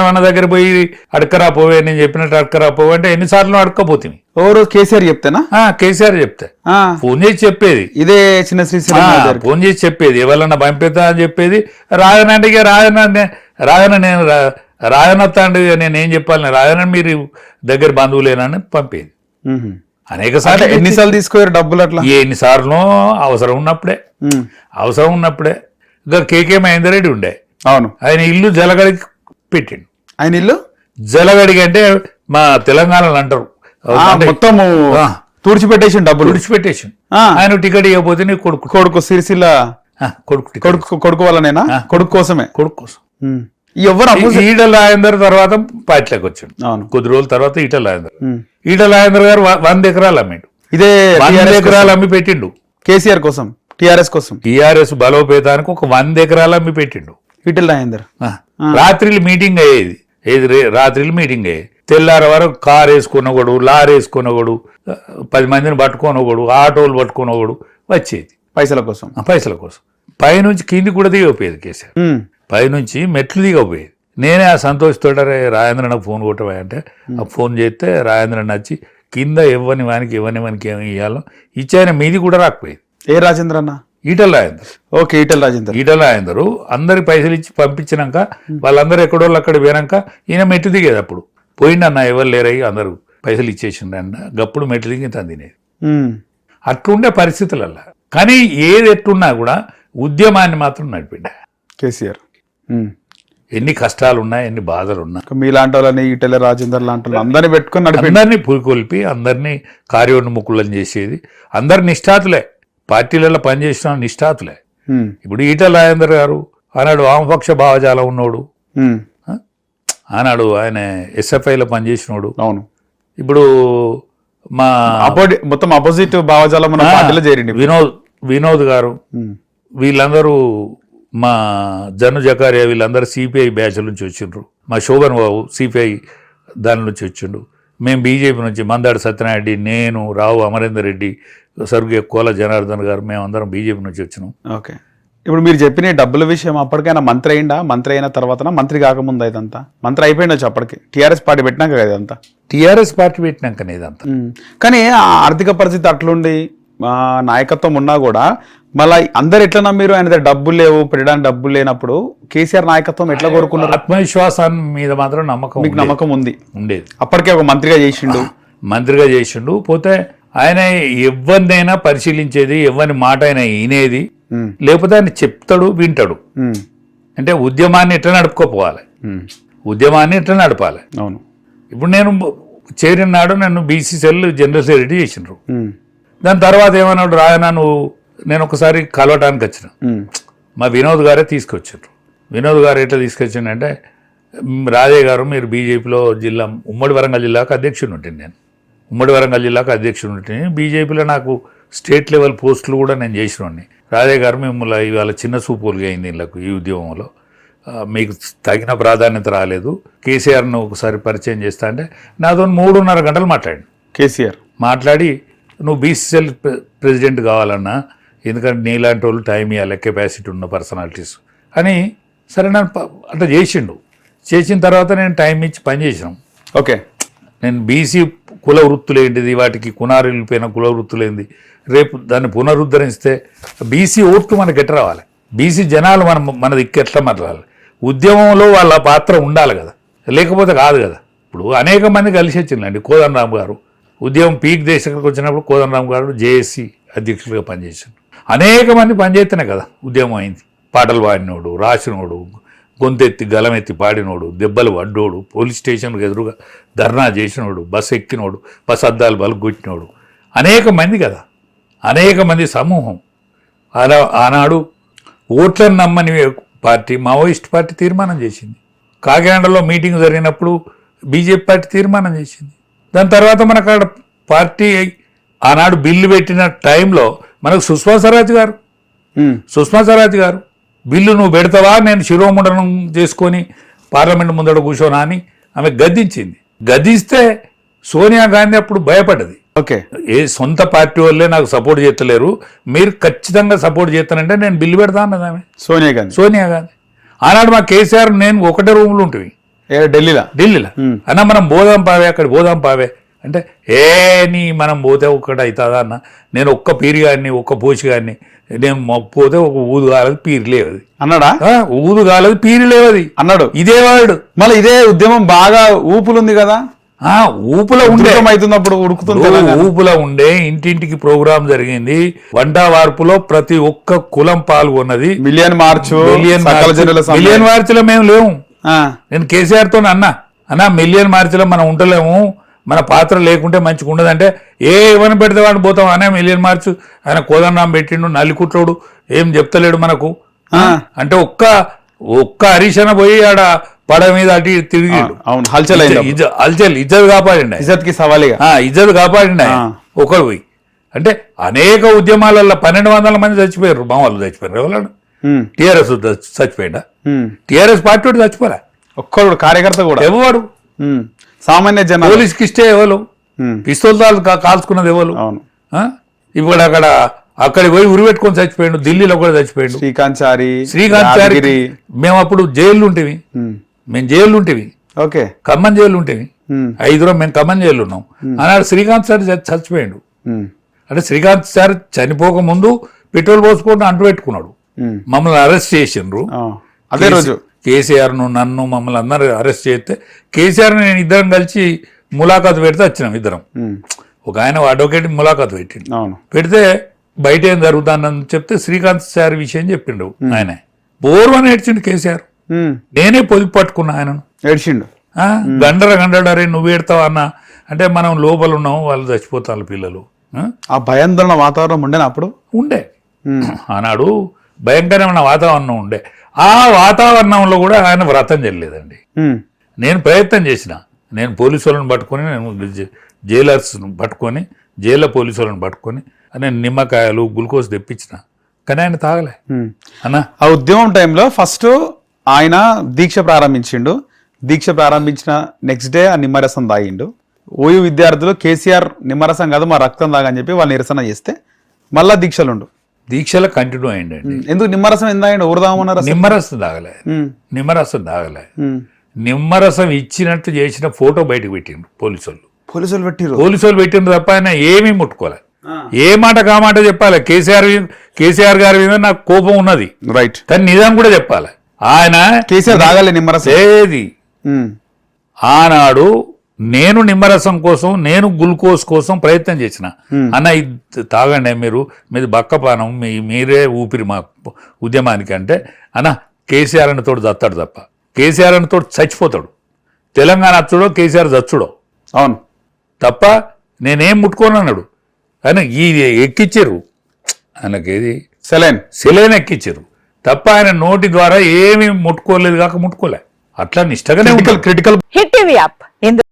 మన దగ్గర పోయి అడకరా పోవే నేను చెప్పినట్టు అడకరా పోవే అంటే ఎన్నిసార్లు అడకపోతుంది ఎవరు కేసీఆర్ చెప్తేనా? కేసీఆర్ చెప్తే. ఫోన్ చేసి చెప్పేది. ఇదే చిన్న దగ్గరికి. ఫోన్ చేసి చెప్పేది. ఎవరన్నా పంపిస్తా అని చెప్పేది. రాయనంటే ఇక రాయన రాయన నేను రా- రాయనత్తా అంటే ఇక నేను ఏం చెప్పాలి? రాయన మీరు దగ్గర బంధువులేనని పంపేది. అనేక సార్లు ఎన్నిసార్లు తీసుకోయారు డబ్బులు అట్లా? ఎన్నిసార్లు అవసరం ఉన్నప్పుడే. అవసరం ఉన్నప్పుడే. ఇంకా కేకే మహేందర్ రెడ్డి ఉండే. అవును. ఆయన ఇల్లు జలగడికి పెట్టిండు. ఆయన ఇల్లు? జలగడికి అంటే మా తెలంగాణలో అంటారు. మొత్తము. తుడిచిపెట్టేసి డబ్బులు. విడిచిపెట్టేసి ఆ. ఆయన టికెట్ ఇవ్వకపోతే నీ కొడుకు. కొడుకు సిరిసిల్ల కొడుకు కొడుకు కొడుకు వల్లనేనా? కొడుకు కోసమే. కొడుకు కోసం. ఎవరు అమ్ము ఈ- ఈటల రాజేందర్ తర్వాత పార్టీలోకి వచ్చాడు. అవును. కొద్ది రోజుల తర్వాత ఈటల రాజేందర్. ఈటల రాజేందర్ గారు వంద ఎకరాలు అమ్మిండు. ఇదే వంద ఎకరాలు అమ్మి పెట్టిండు. కేసీఆర్ కోసం టిఆర్ఎస్ కోసం. టీఆర్ఎస్ బలోపేతానికి ఒక వంద ఎకరాలు అమ్మి పెట్టిండు. ఈటెల రాజేందర్. ఆ. రాత్రిలు మీటింగ్ అయ్యేది. ఏది రే- రాత్రిలు మీటింగ్ తెల్లారి వరకు కార్ వేసుకున్నవాడు లారీ వేసుకున్నవాడు పది మందిని పట్టుకున్నవాడు ఆటోలు పట్టుకున్నవాడు వచ్చేది. పైసల కోసం. ఆ పైసల కోసం. పైనుంచి కింది కూడా దిగపోయేది కేసీఆర్. పైనుంచి మెట్లు దిగపోయేది నేనే ఆ సంతోష్ రే రాజేంద్ర నాకు ఫోన్ కొట్టవా అంటే ఆ ఫోన్ చేస్తే రాజేంద్ర వచ్చి కింద ఇవ్వని వానికి ఇవ్వని వానికి ఏమి ఇవ్వాలో ఇచ్చాయన మీది కూడా రాకపోయేది. ఏ రాజేంద్ర అన్న ఈటల రాజేందర్ ఓకే ఈటెల రాజేందర్ ఈటల రాజేందరు అందరి పైసలు ఇచ్చి పంపించినాక వాళ్ళందరూ ఎక్కడోళ్ళు అక్కడ పోయినాక ఈయన మెట్టు దిగేది అప్పుడు. పోయిండన్న ఎవరు లేరయ్యి అందరూ పైసలు ఇచ్చేసిండు గప్పుడు మెట్లు దిగి తను తినేది. అట్లుండే పరిస్థితులల్లా. కానీ ఏది ఎట్టున్నా కూడా ఉద్యమాన్ని మాత్రం నడిపిండ. కేసీఆర్. ఎన్ని కష్టాలు ఉన్నా ఎన్ని బాధలు ఉన్నా మీలాంటి వాళ్ళని ఈటెల రాజేందర్ లాంటి వాళ్ళు అందరినీ పెట్టుకొని అందరినీ పురికొల్పి అందరినీ కార్యోన్ముఖులను చేసేది. అందరు నిష్ఠాతులే. పార్టీలలో పనిచేసిన నిష్ఠాతులే. ఇప్పుడు ఈటల రాజేందర్ గారు ఆనాడు వామపక్ష భావజాలం ఉన్నోడు. ఆనాడు ఆయన ఎస్ఎఫ్ఐలో పనిచేసినోడు. అవును. ఇప్పుడు మా మొత్తం అపోజిట్ భావజాలం ఉన్న పార్టీలో చేరిండి వినోద్ వినోద్ గారు. వీళ్ళందరూ మా జను జకారియా వీళ్ళందరూ సిపిఐ బ్యాచ్ నుంచి వచ్చిండ్రు. మా శోభన్ బాబు సిపిఐ దాని నుంచి వచ్చిండు. మేము బీజేపీ నుంచి మందాడి సత్యనారెడ్డి నేను రావు అమరేందర్ రెడ్డి స్వర్గీయ కోల జనార్దన్ గారు మేమందరం బీజేపీ నుంచి వచ్చినాం. ఓకే. ఇప్పుడు మీరు చెప్పిన డబ్బుల విషయం అప్పటికైనా మంత్రి అయిందా మంత్రి అయిన తర్వాత మంత్రి కాకముందు ఇదంతా మంత్రి అయిపోయిండొచ్చు అప్పటికి? టీఆర్ఎస్ పార్టీ పెట్టినాక కదా ఇదంతా? టీఆర్ఎస్ పార్టీ పెట్టినాకనే ఇదంతా. కానీ ఆ ఆర్థిక పరిస్థితి అట్లుండి నాయకత్వం ఉన్నా కూడా మళ్ళీ అందరు ఎట్లా నమ్మిరు? ఆయన దగ్గర డబ్బులు లేవు పెట్టడానికి డబ్బులు లేనప్పుడు కేసీఆర్ నాయకత్వం ఎట్లా కోరుకున్నారు? ఆత్మవిశ్వాసాన్ని మీద మాత్రం నమ్మకం మీకు. నమ్మకం ఉంది. ఉండేది. అప్పటికే ఒక మంత్రిగా చేసిండు. మంత్రిగా చేసిండు. పోతే ఆయన ఎవరినైనా పరిశీలించేది ఎవరి మాట అయినా వినేది. లేకపోతే ఆయన చెప్తాడు వింటాడు. అంటే ఉద్యమాన్ని ఎట్లా నడుపుకోపోవాలి. ఉద్యమాన్ని ఎట్లా నడపాలి అవును ఇప్పుడు నేను చేరిన నాడు నన్ను బీసీ సెల్ జనరల్ సెక్రటరీ చేసిండ్రు మ్మ్. దాని తర్వాత ఏమన్నాడు రాయనా నువ్వు నేను ఒకసారి కలవటానికి వచ్చిన. మా వినోద్ గారే తీసుకొచ్చారు వినోద్ గారు ఎట్లా తీసుకొచ్చిండంటే "మ్, రాజయ్య గారు మీరు బీజేపీలో జిల్లా ఉమ్మడి వరంగల్ జిల్లాకు అధ్యక్షుడు ఉంటుంది నేను ఉమ్మడి వరంగల్ జిల్లాకు అధ్యక్షుడు ఉంటుంది బీజేపీలో నాకు స్టేట్ లెవెల్ పోస్టులు కూడా నేను చేసినోడిని. రాజయ్య గారు మిమ్మల్ని ఇవాళ చిన్న సూపులుగా అయింది వీళ్ళకు ఈ ఉద్యమంలో. మీకు తగిన ప్రాధాన్యత రాలేదు. కేసీఆర్ను ఒకసారి పరిచయం చేస్తా అంటే నాతో మూడున్నర గంటలు మాట్లాడి కేసీఆర్. మాట్లాడి నువ్వు బీసీఎల్ ప్రెసిడెంట్ కావాలన్నా ఎందుకంటే నీలాంటి వాళ్ళు టైం ఇవ్వాలి కెపాసిటీ ఉన్న పర్సనాలిటీస్ అని సరే నన్ను అట్లా చేసిండు. చేసిన తర్వాత నేను టైం ఇచ్చి పని చేసినాం. ఓకే. నేను బీసీ కుల వృత్తులేంటిది వాటికి కునారిల్లిపోయిన కుల వృత్తులేంది రేపు దాన్ని పునరుద్ధరిస్తే బీసీ ఓట్లు మనకి ఎట్లా రావాలి. బీసీ జనాలు మన మన దిక్కు ఎట్లా మరలాలి ఉద్యమంలో వాళ్ళ పాత్ర ఉండాలి కదా. లేకపోతే కాదు కదా. ఇప్పుడు అనేక మంది కలిసి వచ్చిందండి కోదండరామ్ గారు. ఉద్యమం పీక్ దేశానికి వచ్చినప్పుడు కోదండరామ్ గారు జేఏసీ అధ్యక్షులుగా పనిచేశారు. అనేక మంది పనిచేస్తేనే కదా ఉద్యమం అయింది. పాటలు పాడినోడు రాసినోడు గొంతెత్తి గలమెత్తి పాడినోడు దెబ్బలు పడ్డోడు పోలీస్ స్టేషన్కి ఎదురుగా ధర్నా చేసినోడు బస్సు ఎక్కినోడు బస్ అద్దాలు బలుగొట్టినోడు అనేక మంది కదా. అనేక మంది సమూహం. అలా ఆనాడు ఓట్లను నమ్మని పార్టీ మావోయిస్ట్ పార్టీ తీర్మానం చేసింది. కాకినాడలో మీటింగ్ జరిగినప్పుడు బీజేపీ పార్టీ తీర్మానం చేసింది. దాని తర్వాత మనకు అక్కడ పార్టీ ఆనాడు బిల్లు పెట్టిన టైంలో మనకు సుష్మా స్వరాజ్ గారు. సుష్మా స్వరాజ్ గారు బిల్లు నువ్వు పెడతావా? నేను శిరోముండనం చేసుకొని పార్లమెంట్ ముందర కూర్చోనా అని ఆమె గద్దించింది. గద్దిస్తే సోనియా గాంధీ అప్పుడు భయపడ్డది. ఓకే. ఏ సొంత పార్టీ వాళ్ళే నాకు సపోర్ట్ చేస్తలేరు. మీరు ఖచ్చితంగా సపోర్ట్ చేస్తానంటే నేను బిల్లు పెడతా అన్నది ఆమె. సోనియా గాంధీ. సోనియా గాంధీ. ఆనాడు మా కేసీఆర్ నేను ఒకటే రూమ్లో ఉంటుంది ఢిల్లీలో? ఢిల్లీలో. అన్న మనం పోదాం పావే అక్కడ పోదాం పావే. అంటే ఏ నీ మనం పోతే ఒక్కటి అవుతుందా అన్న. నేను ఒక్క పీరి గారిని ఒక్క పోసి గారిని నేను మొ- పోతే ఒక ఊదు కాలేదు పీరి లేవది. అన్నాడా? ఊదు కాలేదు పీరి లేవది. అన్నాడు. ఇదే వాడు. మళ్ళీ ఇదే ఉద్యమం బాగా ఊపులుంది కదా? ఆ ఊపులో ఉండే. అవుతున్నప్పుడు ఉడుకుతుంది. ఊపులో ఉండే ఇంటింటికి ప్రోగ్రాం జరిగింది. వంట వార్పులో ప్రతి ఒక్క కులం పాల్గొన్నది. Million march million. మిలియన్ మార్చిలో మేము లేవు ఆ, నేను కేసీఆర్తో అన్నా. అన్నా మిలియన్ మార్చిలో మనం ఉండలేము. మన పాత్ర లేకుంటే మంచిగా ఉండదంటే ఏ ఏమని పెడితే వాడిని పోతాం. అనే మిలియన్ మార్చ్ ఆయన కోదండం పెట్టిండు నల్లికుట్లోడు. ఏం చెప్తలేడు మనకు. అంటే ఒక్క ఒక్క హరీషణ పోయి ఆడ పడ మీద అటు అవును. హల్చల్ అల్చల్ ఇజ్జత్ కాపాడిండు ఆయన. ఇజ్జత్కి సవాలిగా ఇజ్జత్ కాపాడిండు. ఒకడు పోయి. అంటే అనేక ఉద్యమాలలో పన్నెండు వందల మంది చచ్చిపోయారు. మా వాళ్ళు చచ్చిపోయారు ఎవరు టీఆర్ఎస్ చచ్చిపోయిందా. టీఆర్ఎస్ పార్టీ వాడు చచ్చిపోలే. ఒక్కడు కార్యకర్త కూడా. ఎవరు సామాన్య జనాలు. పోలీస్కి ఇస్తే ఎవరు? ఉమ్, పిస్తోల్ తాలు కా- కాల్చుకున్నది ఎవరు? ఇప్పుడు అక్కడ అక్కడికి పోయి ఉరిపెట్టుకొని చచ్చిపోయాడు ఢిల్లీలో కూడా చచ్చిపోయాడు. శ్రీకాంత్ చారి శ్రీకాంత్ చారి. మేము అప్పుడు జైలు ఉంటేవి మేము జైలు ఉంటేవి ఓకే. ఖమ్మం జైలు ఉంటేవి ఐదుగురం మేము ఖమ్మం జైలు ఉన్నాం అన్నాడు శ్రీకాంత్ సార్ చచ్చిపోయాడు. అంటే శ్రీకాంత్ సార్ చనిపోక ముందు పెట్రోల్ పోసుకొని అంటు పెట్టుకున్నాడు. మమ్మల్ని అరెస్ట్ చేసిండ్రు. అదే రోజు. కేసీఆర్ను నన్ను మమ్మల్ని అందరూ అరెస్ట్ చేస్తే కేసీఆర్ నేను ఇద్దరం కలిసి ములాఖాతు పెడితే వచ్చినాం ఇద్దరం. ఒక ఆయన అడ్వకేట్ ములాఖాతు పెట్టిండు. పెడితే బయట ఏం జరుగుతుందని చెప్తే శ్రీకాంత్ సార్ విషయం చెప్పిండు ఆయన. బోర్వని ఏడ్చిండు కేసీఆర్. నేనే పొదుపు పట్టుకున్నా ఆయనను. ఏడ్చిండు. ఆ, గండర గండడరే నువ్వు ఏడతావు అన్న? అంటే మనం లోపల ఉన్నాం వాళ్ళు చచ్చిపోతారు పిల్లలు. ఆ? భయాందోళన వాతావరణం ఉండేనా అప్పుడు? ఉండే. ఆనాడు భయంకరమైన వాతావరణం ఉండే. ఆ వాతావరణంలో కూడా ఆయన వ్రతం చెల్లేదండి ఉమ్, నేను ప్రయత్నం చేసిన. నేను పోలీసు వాళ్ళని పట్టుకొని నేను జైలర్స్ను పట్టుకొని జైల్లో పోలీసు వాళ్ళని పట్టుకొని నేను నిమ్మకాయలు గ్లూకోజ్ తెప్పించిన. కానీ ఆయన తాగలే. అన్నా? ఆ ఉద్యమం టైంలో ఫస్ట్ ఆయన దీక్ష ప్రారంభించిండు. దీక్ష ప్రారంభించిన నెక్స్ట్ డే ఆ నిమ్మరసం తాగిండు. ఓయూ విద్యార్థులు కేసీఆర్ నిమ్మరసం కాదు మా రక్తం తాగని చెప్పి వాళ్ళు నిరసన చేస్తే మళ్ళా దీక్షలుండు. దీక్షలో కంటిన్యూ అయ్యండి ఎందుకు నిమ్మరసం తాగిండు ఊరదామన్నారు? నిమ్మరసం తాగలే. నిమ్మరసం తాగలే. నిమ్మరసం ఇచ్చినట్టు చేసిన ఫోటో బయటకు పెట్టిండ్రు పోలీసు వాళ్ళు పోలీసులు పెట్టిరు పోలీసు వాళ్ళు పెట్టిండ్రు తప్ప ఆయన ఏమీ ముట్టుకోలే. ఏ మాట కామాట చెప్పాలి. కేసీఆర్ కేసీఆర్ గారి మీద నాకు కోపం ఉన్నది. రైట్ కానీ నిజం కూడా చెప్పాలి. ఆయన కేసీఆర్ తాగాలి నిమ్మరసం? ఏది? ఆనాడు నేను నిమ్మరసం కోసం నేను గ్లూకోజ్ కోసం ప్రయత్నం చేసిన. అన్న ఇది తాగండి మీరు మీది బక్కపానం మీ మీరే ఊపిరి మా ఉద్యమానికి అంటే అన్న కేసీఆర్ అని తోడు చస్తాడు తప్ప. కేసీఆర్ అని తోడు చచ్చిపోతాడు. తెలంగాణ అచ్చుడో కేసీఆర్ చచ్చుడో. అవును. తప్ప నేనేం ముట్టుకోను అన్నాడు. ఆయన ఈ ఎక్కిచ్చారు. ఆయనకి ఏది? సెలైన్. సెలైన్ ఎక్కిచ్చారు. తప్ప ఆయన నోటి ద్వారా ఏమీ ముట్టుకోలేదు కాక ముట్టుకోలే. అట్లా నిష్టగానే క్రిటికల్ హిట్ టీవీ యాప్.